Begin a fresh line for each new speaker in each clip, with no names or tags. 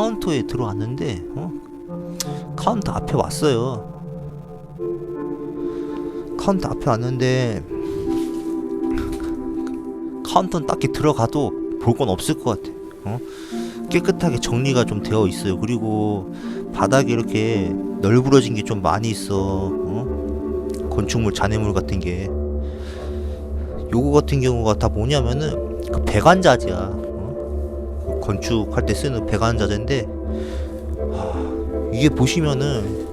카운터에 들어왔는데 어? 카운터 앞에 왔어요. 카운터 앞에 왔는데 카운터는 딱히 들어가도 볼 건 없을 것 같아. 어? 깨끗하게 정리가 좀 되어 있어요. 그리고 바닥에 이렇게 널브러진 게 좀 많이 있어. 어? 건축물 잔해물 같은 게. 요거 같은 경우가 다 뭐냐면은 그 배관자재야. 건축할 때 쓰는 배관 자재인데 하, 이게 보시면은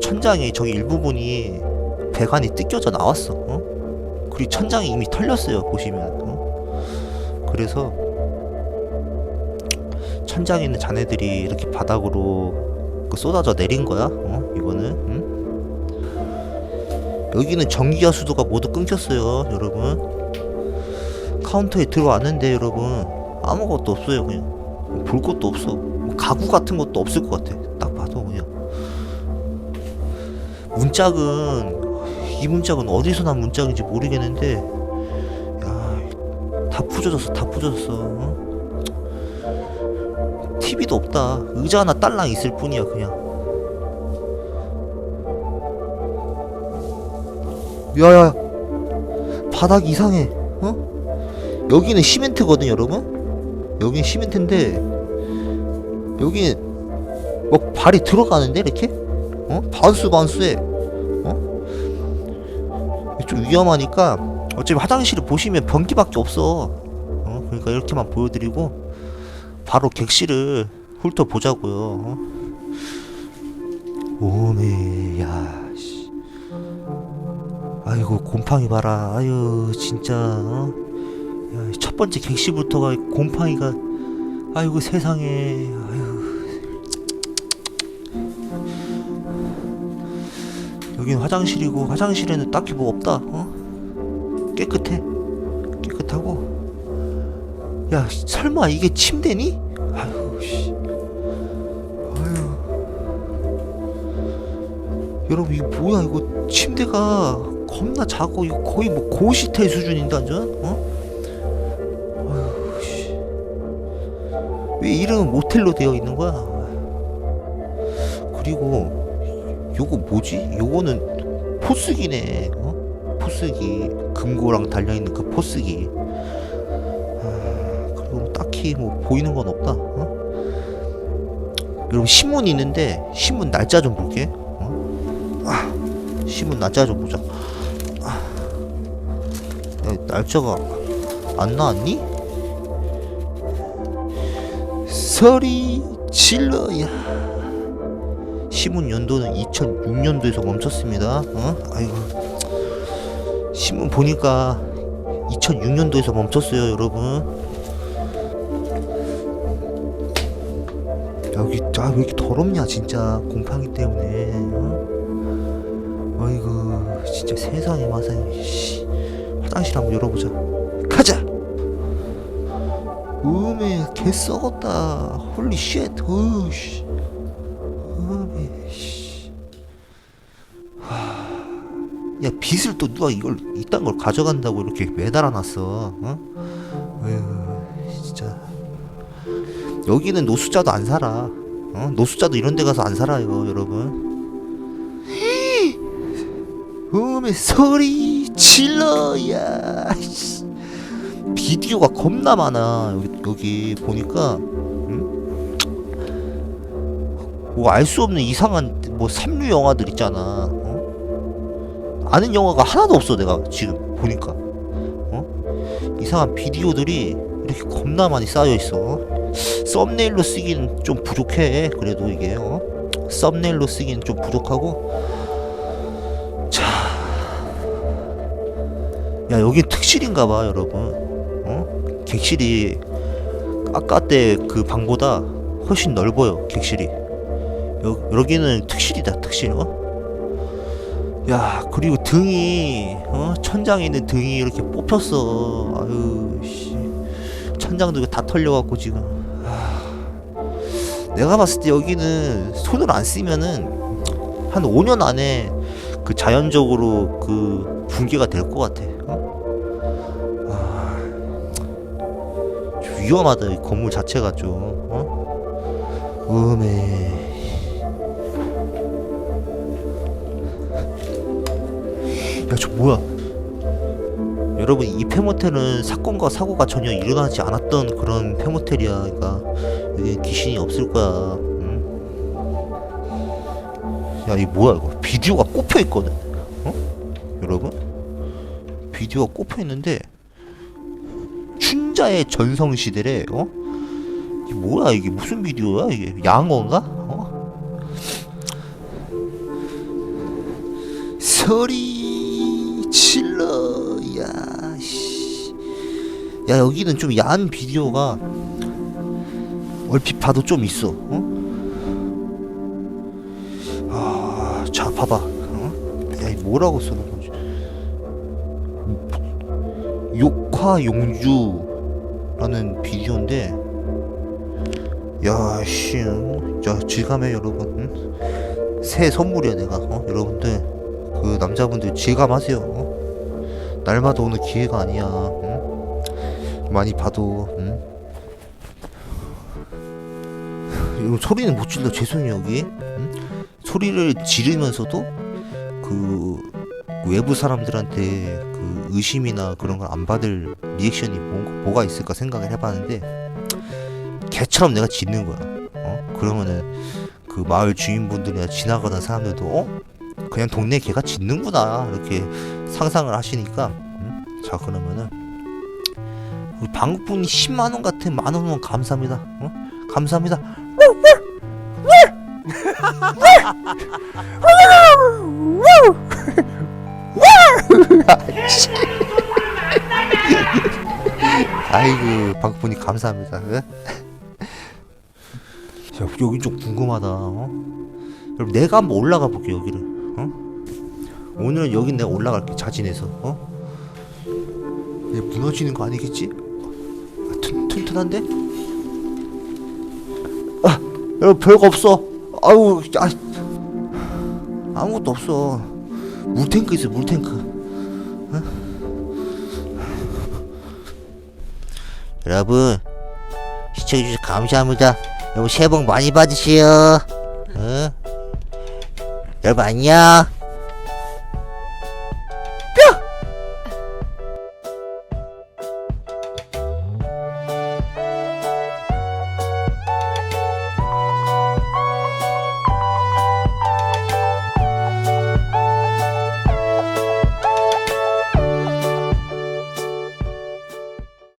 천장에 저기 일부분이 배관이 뜯겨져 나왔어. 어? 그리고 천장이 이미 털렸어요. 보시면. 어? 그래서 천장에 있는 잔해들이 이렇게 바닥으로 그 쏟아져 내린 거야. 어? 이거는. 응? 여기는 전기와 수도가 모두 끊겼어요, 여러분. 카운터에 들어왔는데 여러분 아무것도 없어요, 그냥 볼 것도 없어. 뭐 가구 같은 것도 없을 것 같아. 딱 봐도 그냥. 문짝은 이 문짝은 어디서 난 문짝인지 모르겠는데 야, 다 부서졌어, 다 부서졌어. 어? TV도 없다. 의자 하나 딸랑 있을 뿐이야, 그냥. 야야, 바닥 이상해. 어? 여기는 시멘트거든, 여러분. 여기는 시멘트인데 여기 뭐 발이 들어가는데 이렇게? 어? 바운스 바운스해. 어? 좀 위험하니까 어차피 화장실을 보시면 변기밖에 없어. 어? 그러니까 이렇게만 보여드리고 바로 객실을 훑어 보자고요. 어? 오메, 야, 씨. 아이고 곰팡이 봐라. 아유 진짜. 어? 야, 첫 번째 객실부터가 곰팡이가. 아이고 세상에. 아유. 여긴 화장실이고 화장실에는 딱히 뭐 없다. 어? 깨끗해. 깨끗하고. 야 설마 이게 침대니? 아유 씨. 아유. 여러분 이거 뭐야 이거 침대가 겁나 작고 이거 거의 뭐 고시텔 수준인데 완전 어? 왜 이름은 모텔로 되어 있는 거야? 그리고 요거 뭐지? 요거는 포스기네 어? 포스기 금고랑 달려 있는 그 포스기 아, 그리고 딱히 뭐 보이는 건 없다 어? 여러분 신문이 있는데 신문 날짜 좀 볼게 어? 아, 신문 날짜 좀 보자 아, 야, 날짜가 안 나왔니? 소리 질러 야. 신문 연도는 2006년도에서 멈췄습니다. 어? 아이고. 신문 보니까 2006년도에서 멈췄어요 여러분. 여기 아 왜 이렇게 더럽냐 진짜. 곰팡이 때문에. 어? 아이고 진짜 세상에 마사 씨. 화장실 한번 열어보자 음에 개 썩었다. 홀리 쉣 어우씨 음에 씨. 하... 야 빗을 또 누가 이걸 이딴 걸 가져간다고 이렇게 매달아 놨어 어? 에휴 진짜. 여기는 노숙자도 안 살아. 어? 노숙자도 이런 데 가서 안 살아요 여러분. 음에 소리 질러 야 씨. 비디오가 겁나 많아. 여기, 여기 보니까. 뭐알 수 없는 이상한 뭐 삼류 영화들 있잖아. 어? 아는 영화가 하나도 없어 내가 지금 보니까. 어? 이상한 비디오들이 이렇게 겁나 많이 쌓여 있어. 썸네일로 쓰기는 좀 부족해 그래도 이게 어? 썸네일로 쓰기는 좀 부족하고. 자, 야 여기 특실인가봐 여러분. 어? 객실이 아까 때 그 방보다 훨씬 넓어요 객실이 여, 여기는 특실이다 특실 어? 야 그리고 등이 어? 천장에 있는 등이 이렇게 뽑혔어 아유 씨 천장도 다 털려갖고 지금 아, 내가 봤을 때 여기는 손을 안 쓰면은 한 5년 안에 그 자연적으로 그 붕괴가 될 것 같아 어? 위험하다 이 건물 자체가 좀 어? 음에. 야 저 뭐야? 여러분 이 페모텔은 사건과 사고가 전혀 일어나지 않았던 그런 페모텔이야. 그러니까 여기 귀신이 없을 거야. 응? 야이 뭐야 이거? 비디오가 꼽혀 있거든? 어? 여러분? 비디오가 꼽혀 있는데 춘자의 전성시대래 어? 이게 뭐야 이게 무슨 비디오야 이게 양어인가? 어? 소리 질러 야씨 야 여기는 좀 야한 비디오가 얼핏 봐도 좀 있어 어? 아, 자 봐봐 어? 야, 이 뭐라고 써놓은 거지 욕화 용주라는 비디오인데 야씨 야 질감해 여러분 응? 새 선물이야 내가 어? 여러분들 그 남자분들 질감하세요 어? 날마다 오는 기회가 아니야 응? 많이 봐도 응? 여러분 소리는 못 질러 죄송해요 여기 응? 소리를 지르면서도 그 외부 사람들한테 그 의심이나 그런 걸 안 받을 리액션이 뭐, 뭐가 있을까 생각을 해봤는데 개처럼 내가 짖는 거야 어? 그러면은 그 마을 주인분들이나 지나가던 사람들도 어? 그냥 동네 개가 짖는구나 이렇게 상상을 하시니까 음? 자 그러면은 우리 방국분이 10만 원 같은 만 원은 감사합니다 어? 감사합니다 아이고 방국분이 감사합니다 예? 야, 여기 좀 궁금하다 어? 여러분 내가 한번 올라가 볼게 여기를 어? 오늘은 여긴 내가 올라갈게 자진해서 어? 얘 무너지는 거 아니겠지? 아, 튼, 튼튼한데? 아 여러분 별거 없어 아우 아, 아무것도 없어 물탱크 있어 물탱크 여러분 시청해주셔서 감사합니다. 여러분 새해 복 많이 받으세요. 어? 여러분 안녕